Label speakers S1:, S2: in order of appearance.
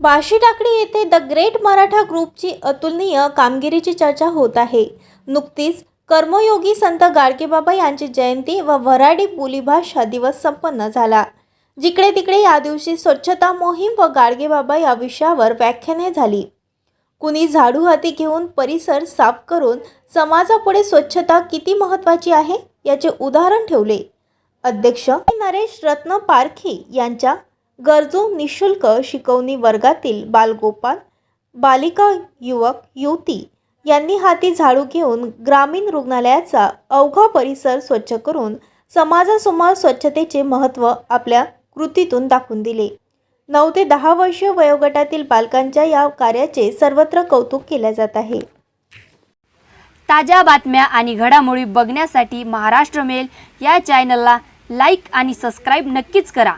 S1: बाशी टाकळी येथे the great Maratha ग्रुपची अतुलनीय कामगिरीची चर्चा होत आहे. नुकतीच कर्मयोगी संत गाडगेबाबा यांची जयंती व वऱ्हाडी बोलीभाषा दिवस संपन्न झाला. जिकडे तिकडे या दिवशी स्वच्छता मोहीम व गाडगेबाबा या विषयावर व्याख्याने झाली. कुणी झाडू हाती घेऊन परिसर साफ करून समाजापुढे स्वच्छता किती महत्त्वाची आहे याचे उदाहरण ठेवले. अध्यक्ष नरेश रत्न पारखी यांच्या गरजू निशुल्क शिकवणी वर्गातील बालगोपाल बालिका युवक युवती यांनी हाती झाडू घेऊन ग्रामीण रुग्णालयाचा अवघा परिसर स्वच्छ करून समाजासमोर स्वच्छतेचे महत्त्व आपल्या कृतीतून दाखवून दिले. नऊ ते दहा वर्षीय वयोगटातील बालकांच्या या कार्याचे सर्वत्र कौतुक केले जात आहे.
S2: ताज्या बातम्या आणि घडामोडी बघण्यासाठी महाराष्ट्र मेल या चॅनलला लाईक आणि सबस्क्राईब नक्कीच करा.